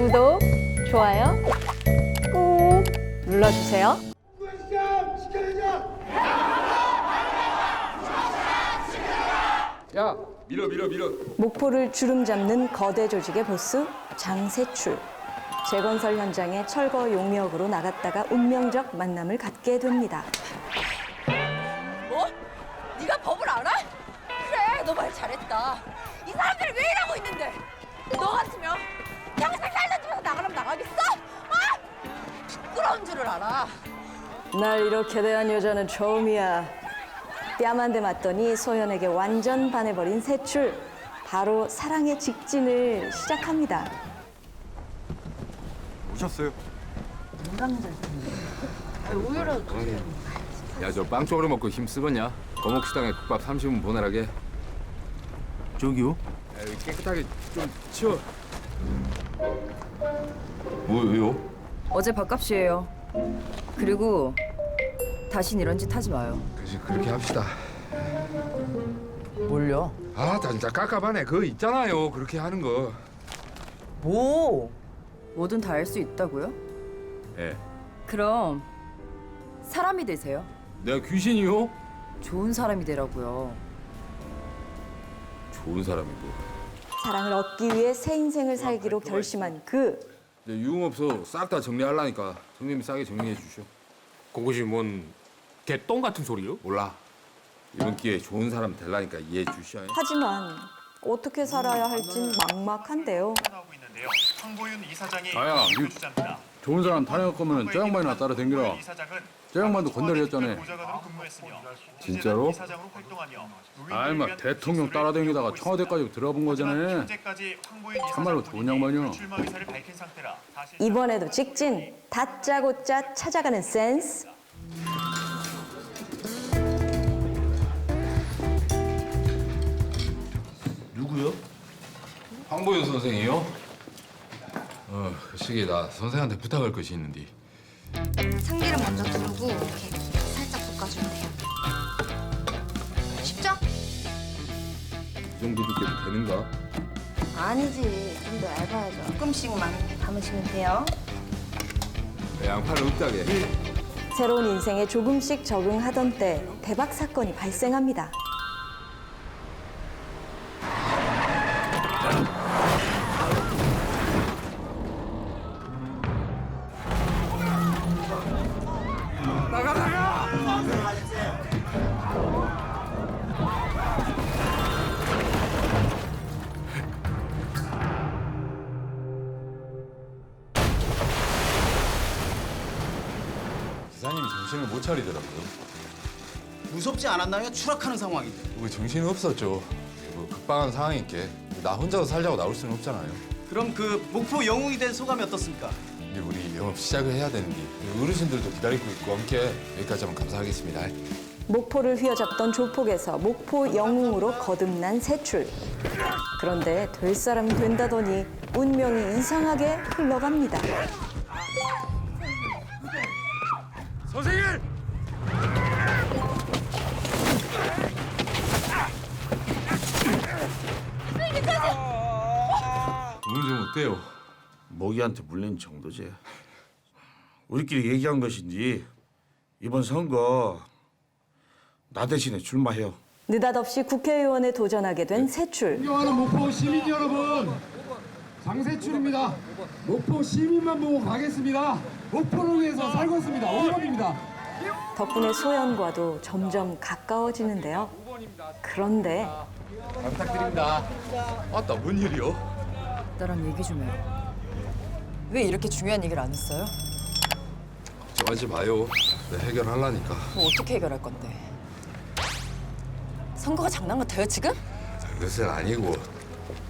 구독, 좋아요 꾹 눌러주세요. 야 밀어 밀어 밀어 목포를 주름 잡는 거대 조직의 보스 장세출. 재건설 현장에 철거 용역으로 나갔다가 운명적 만남을 갖게 됩니다. 날 이렇게 대한 여자는 처음이야. 뺨 한 대 맞더니 소연에게 완전 반해버린 세출. 바로 사랑의 직진을 시작합니다. 오셨어요? 야 저빵 쪼그려 먹고 힘 쓰겄냐 거목식당에 국밥 30분 보내라게 야, 저기요? 여기 깨끗하게 좀 치워 뭐, 왜요? 어제 밥값이에요. 그리고 다신 이런 짓 하지 마요. 그지 그렇게 합시다 뭘요? 아 진짜 깝깝하네 그거 있잖아요 그렇게 하는 거 뭐? 뭐든 다 할 수 있다고요? 예. 그럼 사람이 되세요. 내가 귀신이요? 좋은 사람이 되라고요. 좋은 사람이고 사랑을 얻기 위해 새 인생을 살기로 결심한 그 유흥업소 싹 다 정리하려니까 형님이 싸게 정리해 주시오 그것이 뭔 개똥 같은 소리요? 몰라 이번 기회에 좋은 사람 되려니까 이해해 주시오 하지만 어떻게 살아야 할진 막막한데요. 나오고 있는데요. 황보윤 이사장이 아야, 이 주자입니다. 좋은 사람 타령할 거면 저 양반이나 따라 댕기라. 저 양반도 건달이었잖아. 진짜로? 아이, 막 대통령 따라다니다가 청와대까지 들어본 거잖아. 참말로 좋은 양반이야. 이번에도 직진 다짜고짜 찾아가는 센스. 누구요? 황보윤 선생이요? 어, 그 시기에 나 선생한테 부탁할 것이 있는데 참기름 먼저 두르고 이렇게 살짝 볶아주면 돼요. 쉽죠? 이 정도 두께도 되는가? 아니지. 좀 더 얇아야죠. 조금씩만 담으시면 돼요. 양파를 흡다게 새로운 인생에 조금씩 적응하던 때 대박 사건이 발생합니다. 정신을 못 차리더라고요. 무섭지 않았나요? 추락하는 상황인데. 우리 정신이 없었죠. 뭐 급박한 상황이니까 나 혼자서 살자고 나올 수는 없잖아요. 그럼 그 목포 영웅이 된 소감이 어떻습니까? 근데 우리 영업 시작을 해야 되는데 어르신들도 기다리고 있고 함께 여기까지 하면 감사하겠습니다. 목포를 휘어잡던 조폭에서 목포 영웅으로 거듭난 세출. 그런데 될 사람이 된다더니 운명이 이상하게 흘러갑니다. 선생님! 오늘 좀 어때요? 모기한테 물린 정도지. 우리끼리 얘기한 것인지 이번 선거 나 대신에 출마해요. 느닷없이 국회의원에 도전하게 된 세출. 존경하는 목포 시민 여러분, 장세출입니다. 목포 시민만 보고 가겠습니다. 목포를 위해서 살겠습니다. 5번입니다. 덕분에 소연과도 점점 가까워지는데요. 그런데 부탁드립니다 아따 뭔 일이요? 나랑 얘기 좀 해요. 왜 이렇게 중요한 얘기를 안 했어요? 걱정하지 마요 내가 해결하려니까 뭐 어떻게 해결할 건데? 선거가 장난 같아요 지금? 그것은 아니고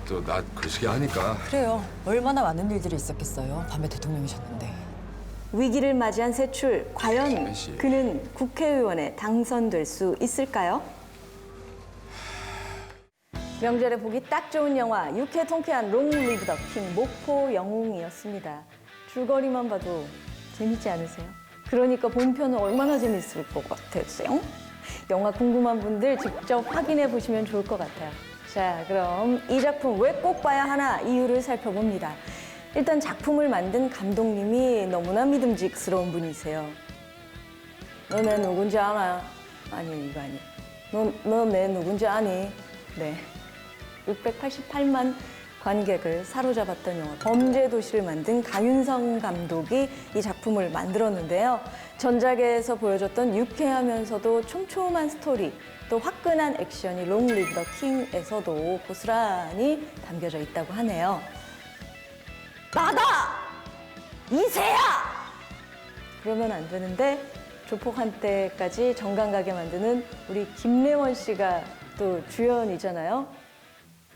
또 나 글쓰기 하니까 그래요. 얼마나 많은 일들이 있었겠어요. 밤에 대통령이셨는데. 위기를 맞이한 세출, 과연 씨. 그는 국회의원에 당선될 수 있을까요? 명절에 보기 딱 좋은 영화 유쾌 통쾌한 롱 리브 더킹 목포 영웅이었습니다. 줄거리만 봐도 재밌지 않으세요? 그러니까 본편은 얼마나 재밌을 것 같으세요? 영화 궁금한 분들 직접 확인해 보시면 좋을 것 같아요. 자, 그럼 이 작품 왜 꼭 봐야 하나 이유를 살펴봅니다. 일단 작품을 만든 감독님이 너무나 믿음직스러운 분이세요. 너네 누군지 알아? 아니 이거 아니. 너너내 누군지 아니? 네. 688만 관객을 사로잡았던 영화 범죄 도시를 만든 강윤성 감독이 이 작품을 만들었는데요. 전작에서 보여줬던 유쾌하면서도 촘촘한 스토리 또 화끈한 액션이 롱 리브 더 킹에서도 고스란히 담겨져 있다고 하네요. 나다! 이세야! 그러면 안 되는데 조폭 한때까지 정감 가게 만드는 우리 김래원 씨가 또 주연이잖아요.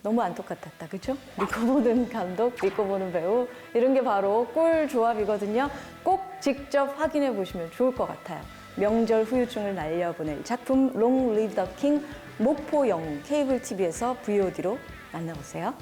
너무 안 똑 같았다, 그죠? 믿고 보는 감독, 믿고 보는 배우 이런 게 바로 꿀 조합이거든요. 꼭 직접 확인해 보시면 좋을 것 같아요. 명절 후유증을 날려보낼 작품 롱 리브 더 킹 목포 영웅 케이블 TV에서 VOD로 만나보세요.